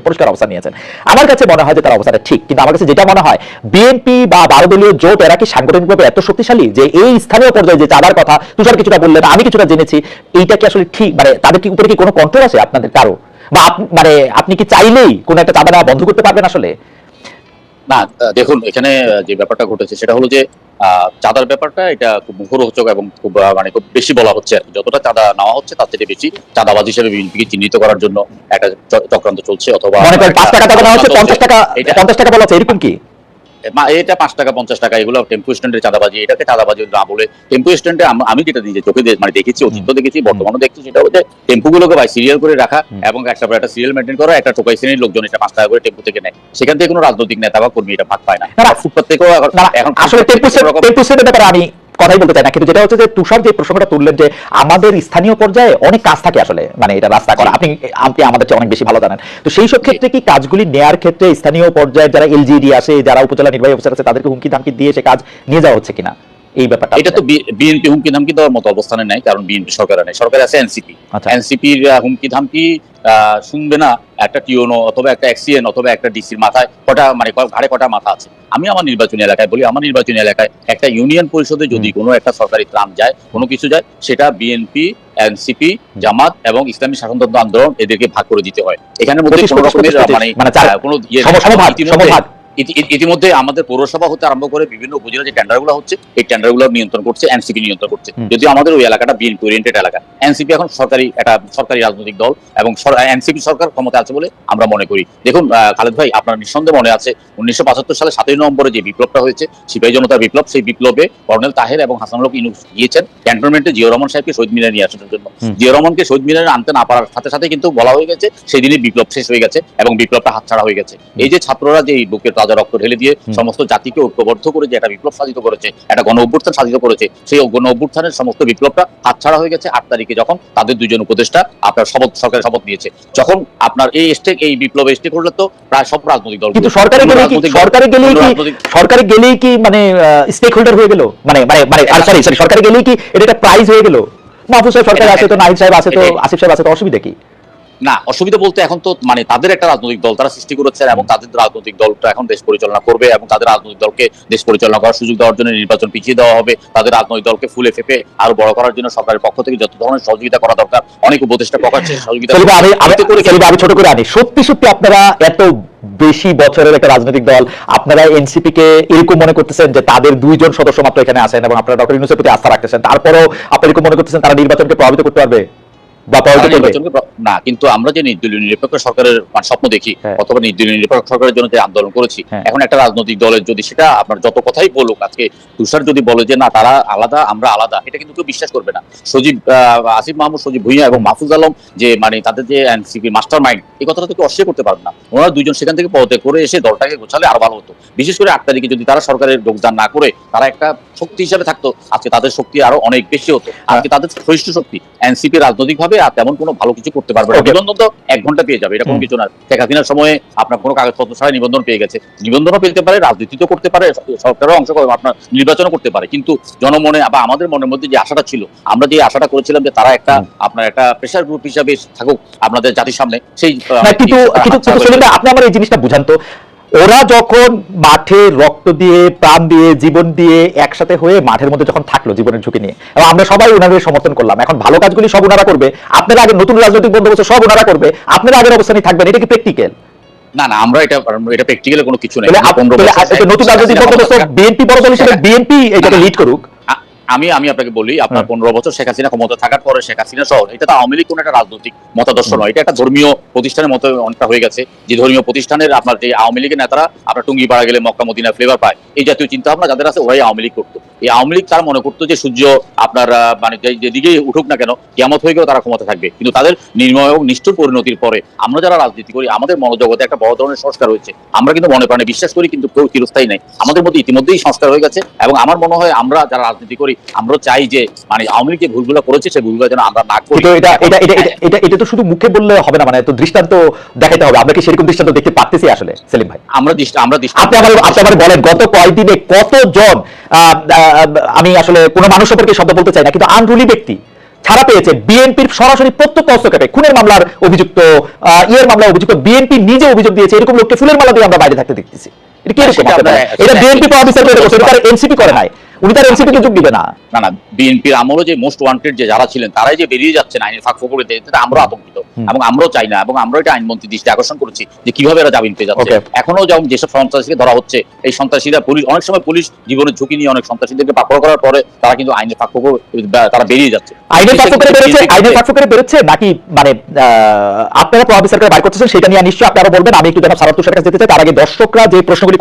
একটা পরিষ্কার অবস্থান নিয়েছেন। আমার কাছে মনে হয় যে তার অবস্থাটা ঠিক, কিন্তু আমার কাছে যেটা মনে হয় বিএনপি বা বারো দলীয় জোট এরা কি সাংগঠনিকভাবে এত শক্তিশালী যে এই স্থানীয় পর্যায়ে যে চাঁদার কথা তুষার কিছুটা বললেন আমি কিছুটা জেনেছি, এইটা কি আসলে ঠিক? মানে তাদের কি উপরে কি কোনো কন্ট্রোল আছে আপনাদের কারও? বা মানে আপনি কি চাইলেই কোনো একটা চাঁদা বন্ধ করতে পারবেন আসলে? না দেখুন এখানে যে ব্যাপারটা ঘটেছে সেটা হলো যে আহ, চাঁদার ব্যাপারটা এটা খুব মুখরোচক এবং খুব মানে খুব বেশি বলা হচ্ছে আর কি। যতটা চাঁদা নেওয়া হচ্ছে তার থেকে বেশি চাঁদাবাজ হিসেবে বিএনপিকে চিহ্নিত করার জন্য একটা চক্রান্ত চলছে অথবা পাঁচ টাকা টাকা নেওয়া হচ্ছে পঞ্চাশ টাকা পঞ্চাশ টাকা বলা হচ্ছে এরকম কি এটা পাঁচ টাকা পঞ্চাশ টাকা এগুলো টেম্পু স্ট্যান্ডের চাঁদাবাজি এটাকে চাঁদাবাজি না বলে টেম্পু স্ট্যান্ডে আমি যেটা নিজে চোখে মানে দেখেছি অতীত দেখেছি বর্তমানে দেখছি সেটা হচ্ছে টেম্পুগুলোকে ভাই সিরিয়াল করে রাখা এবং একটা পর একটা সিরিয়াল মেনটেন করা একটা টোকাই শ্রেণির লোকজন এটা পাঁচ টাকা করে টেম্পু থেকে নেয়। সেখান থেকে কোনো রাজনৈতিক নেতা বা কর্মী এটা ভাগ পায় না। ফুটপাত থেকেও এখন- আসলে টেম্পু টেম্পু ব্যাপারে আমি কথাই বলতে চাই না। কিন্তু যেটা হচ্ছে যে তুষার যে প্রসঙ্গটা তুললেন যে আমাদের স্থানীয় পর্যায়ে অনেক কাজ থাকে আসলে মানে এটা রাস্তা করা। আপনি আপনি আমাদের চেয়ে অনেক বেশি ভালো জানেন। তো সেই সব ক্ষেত্রে কি কাজগুলি নেয়ার ক্ষেত্রে স্থানীয় পর্যায়ে যারা এলজিডি আছে যারা উপজেলা নির্বাহী অফিসার আছে তাদেরকে হুমকি ধামকি দিয়ে সে কাজ নিয়ে যাওয়া হচ্ছে কিনা? এই ব্যাপারটা এটা তো বিএনপি হুমকি ধামকি দেওয়ার মতো অবস্থানে নাই কারণ বিএনপি সরকারে নেই। সরকার আছে এনসিপি আচ্ছা। এনসিপির হুমকি ধামকি শুনবে না একটা টিওনো অথবা একটা অ্যাক্সিডেন্ট অথবা একটা ডিসির মাথায় কটা মানে ঘাড়ে কটা মাথা আছে। আমি আমার নির্বাচনী এলাকায় বলি আমার নির্বাচনী এলাকায় একটা ইউনিয়ন পরিষদে যদি কোনো একটা সরকারি ত্রাণ যায় কোনো কিছু যায় সেটা বিএনপি এনসিপি জামাত এবং ইসলামী শাসনতন্ত্র আন্দোলন এদেরকে ভাগ করে দিতে হয়। এখানে মধ্যে কোনো রকমের মানে মানে আহ, কোনো ইয়ে সমভাগ। ইতিমধ্যে- আমাদের পৌরসভা হতে আরম্ভ করে বিভিন্ন উপজেলা যে টেন্ডারগুলো হচ্ছে এই টেন্ডারগুলো নিয়ন্ত্রণ করছে এনসিপি নিয়ন্ত্রণ করছে। যদিও আমাদের ওই এলাকাটা বিএনপি ওরিয়েন্টেড এলাকা। এনসিপি এখন সরকারি একটা সরকারি রাজনৈতিক দল এবং এনসিপি সরকার ক্ষমতা আছে বলে আমরা মনে করি। দেখুন খালেদ ভাই আপনার নিঃসন্দেহে মনে আছে উনিশশো বাহাত্তর সালে সাতই নভেম্বরে যে বিপ্লবটা হয়েছে সিপাহী জনতার বিপ্লব সেই বিপ্লবে কর্নেল তাহের এবং হাসানুল ইনু গিয়েছেন ক্যান্টনমেন্টে জিয়া রহমান সাহেবকে শহীদ মিনারে নিয়ে আসার জন্য। জিয়া রহমানকে শহীদ মিনারে আনতে না পারার সাথে সাথে কিন্তু বলা হয়ে গেছে সেই দিনই বিপ্লব শেষ হয়ে গেছে এবং বিপ্লবটা হাতছাড়া হয়ে গেছে। এই যে ছাত্ররা যে এই বুকের তাজা রক্ত ঢেলে দিয়ে সমস্ত জাতিকে ঐক্যবদ্ধ করে যে একটা বিপ্লব সাধিত করেছে একটা গণ অভ্যুত্থান সাধিত করেছে সেই গণ অভ্যুত্থানের সমস্ত বিপ্লবটা হাতছাড়া হয়ে গেছে আট তারিখে যখন তাদের দুজন উপদেষ্টা আপনার শপথ সরকারের শপথ নিয়েছে। যখন আপনার এই স্টেক এই বিপ্লবে স্টেক হলো তো প্রায় সব রাজনৈতিক দল কিন্তু সরকারে গেলেই কি সরকারে গেলেই কি সরকারে গেলেই কি মানে স্টেক হোল্ডার হয়ে গেল? মানে মানে মানে সরি সরি সরকারে গেলেই কি এটা একটা প্রাইজ হয়ে গেল? মাহফুজ সাহেব সরকারে আছে তো নাহিদ সাহেব আছে তো আসিফ সাহেব আছে তো অসুবিধা কি? না অসুবিধা বলতে এখন তো মানে তাদের একটা রাজনৈতিক দল তারা সৃষ্টি করেছেন এবং তাদের রাজনৈতিক দলটা এখন দেশ পরিচালনা করবে এবং তাদের রাজনৈতিক দলকে দেশ পরিচালনা করার সুযোগ দেওয়ার জন্য নির্বাচন পিছিয়ে দেওয়া হবে। তাদের রাজনৈতিক দলকে ফুলে ফেপে আরও বড় করার জন্য সরকারের পক্ষ থেকে যত ধরনের সহযোগিতা করা দরকার অনেক উপদেষ্টা প্রকাশ্যে সহযোগিতা আমি ছোট করে আনি। সত্যি সত্যি আপনারা এত বেশি বছরের একটা রাজনৈতিক দল আপনারা এনসিপি কে এরকম মনে করতেছেন যে তাদের দুইজন সদস্য মাত্র এখানে আসেন এবং আপনারা ডক্টর ইউনুসের প্রতি আস্থা রাখতেছেন। তারপরেও আপনারা এরকম মনে করতেছেন তারা নির্বাচনকে প্রভাবিত করতে পারবে? না কিন্তু আমরা যে নির্দলীয় নিরপেক্ষ সরকারের মানে স্বপ্ন দেখি হ্যাঁ। অথবা নির্দলীয় নিরপেক্ষ সরকারের জন্য যে আন্দোলন করেছি হ্যাঁ। এখন একটা রাজনৈতিক দলের যদি সেটা আপনার যত কথাই বলুক আজকে তুষার যদি বলে যে না তারা আলাদা আমরা আলাদা এটা কিন্তু কেউ বিশ্বাস করবে না। সজীব আসিফ মাহমুদ সজীব ভুইয়া এবং মাহফুজ আলম যে মানে তাদের যে এনসিপি মাস্টার মাইন্ড এই কথাটা তো কেউ অস্বীকার করতে পারবে না। ওনারা দুজন সেখান থেকে পদত্যাগ করে এসে দলটাকে গোছালে আরও ভালো হতো। বিশেষ করে আট তারিখে যদি তারা সরকারের যোগদান না করে তারা একটা শক্তি হিসাবে থাকতো। আজকে তাদের শক্তি আরও অনেক বেশি হতো। আজকে তাদের সহিষ্ঠ শক্তি এনসিপি রাজনৈতিক ভাবে আর তেমন কোনো ভালো কিছু করতে পারবে না। নিবন্ধন তো এক ঘণ্টা পেয়ে যাবে এটা কোনো কিছু না। শেখ হাসিনার সময়ে আপনার কোনো কাগজপত্র ছাড়া নিবন্ধন পেয়ে গেছে। নিবন্ধনও পেতে পারে রাজনীতিও করতে পারে সরকারও অংশ আপনার নির্বাচনও করতে পারে। কিন্তু জনমনে বা আমাদের মনের মধ্যে যে আশাটা ছিল আমরা যে আশাটা করেছিলাম যে তারা একটা আপনার একটা প্রেশার গ্রুপ হিসাবে থাকুক আপনাদের জাতির সামনে সেই কিন্তু আপনি আমার এই জিনিসটা বুঝান তো। ওরা যখন মাঠে রক্ত দিয়ে প্রাণ দিয়ে জীবন দিয়ে একসাথে হয়ে মাঠের মধ্যে যখন থাকল জীবনের ঝুঁকি নিয়ে এবং আমরা সবাই ওনাদের সমর্থন করলাম। এখন ভালো কাজগুলি সব ওনারা করবে। আপনারা আগে নতুন রাজনৈতিক বন্দোবস্ত সব ওনারা করবে। আপনারা আগের অবস্থানে থাকবেন। এটা কি প্র্যাকটিক্যাল না না আমরা এটা এটা প্র্যাকটিক্যালি কোনো কিছু নতুন রাজনৈতিক বন্দোবস্ত বিএনপি বড় দল হিসেবে বিএনপি এটাকে লিড করুক। আমি আমি আপনাকে বলি আপনার পনেরো বছর শেখ হাসিনা ক্ষমতা থাকার পরে শেখ হাসিনা সহ এটা তো আওয়ামী লীগ কোনো একটা রাজনৈতিক মতাদর্শ নয় এটা একটা ধর্মীয় প্রতিষ্ঠানের মতো অনেকটা হয়ে গেছে যে ধর্মীয় প্রতিষ্ঠানের আপনার যে আওয়ামী লীগের নেতারা আপনার টুঙ্গি পাড়া গেলে মক্কা মদিনা ফ্লেভার পায় এই জাতীয় চিন্তা ভাবনা যাদের আছে ওরাই আওয়ামী লীগ করতো। এই আওয়ামী লীগ তারা মনে করতো যে সূর্য আপনার মানে যেদিকেই উঠুক না কেন কিয়ামত হয়ে গেলেও তারা ক্ষমতা থাকবে। কিন্তু তাদের নির্ময় এবং নিষ্ঠুর পরিণতির পরে আমরা যারা রাজনীতি করি আমাদের মনোজগতে একটা বড় ধরনের সংস্কার হয়েছে। আমরা কিন্তু মনে প্রাণে বিশ্বাস করি কিন্তু কেউ চিরস্থায়ী নাই। আমাদের মধ্যে ইতিমধ্যেই সংস্কার হয়ে গেছে এবং আমার মনে হয় আমরা যারা রাজনীতি করি আমরা চাই যে মানে আওয়ামী লীগ যে ভুলগুলো করেছে সেই ভুলগুলো যেন আমরা না করি। এটা এটা এটা এটা- এটা এটা তো শুধু মুখে বললে হবে না মানে তো দৃষ্টান্ত দেখাতে হবে। আমরা কি সেরকম দৃষ্টান্ত দেখতে পারতেছি আসলে সেলিম ভাই? আমরা দৃষ্টি আমরা দৃষ্টি আপনি আমার আপনি আমার বলেন গত কয়েকদিনে কতজন আমি আসলে কোনো মানুষ সম্পর্কে শব্দ বলতে চাই না কিন্তু আনরুলি ব্যক্তি ছাড়া পেয়েছে বিএনপির সরাসরি প্রত্যক্ষ হস্তক্ষেপে। খুনের মামলার অভিযুক্ত ইয়ের মামলায় অভিযুক্ত বিএনপি নিজে অভিযোগ দিয়েছে এরকম লোককে ফুলের মালা দিয়ে আমরা বাইরে থাকতে দেখতেছি। এটা কি এটা বিএনপি অফিসার করে এনসিপি করে নাই। উনি তার এনসিপি কে যোগ দিবে না। না না বিএনপির আমলে যে মোস্ট ওয়ান্টেড যে যারা ছিলেন তারাই যে বেরিয়ে যাচ্ছেন আইনের ফাঁক ফোকরে এটা আমরা আতঙ্কিত। এবং আমরাও চাই না এবং আমরা এটা আইনমন্ত্রী দৃষ্টি আকর্ষণ করেছি যে কীভাবে এরা জামিন পেয়ে যাচ্ছে। এখনও যেমন যেসব সন্ত্রাসীকে ধরা হচ্ছে এই সন্ত্রাসীরা পুলিশ অনেক সময় পুলিশ জীবনের ঝুঁকি নিয়ে অনেক সন্ত্রাসীদেরকে পাকড় করার পরে তারা কিন্তু আইনের ফাঁক ফোকর তারা বেরিয়ে যাচ্ছে। আইনের করে বেরোচ্ছে আইনের পার্শ্ব করে বেরোচ্ছে নাকি মানে আপনারা অফিসার করে বাইর করতেছেন সেটা নিয়ে নিশ্চয়ই আপনারা বলবেন আমি একটু যেন সারাত তুষার কাছে যেতে চাই তার আগে দর্শকরা যে প্রশ্নগুলি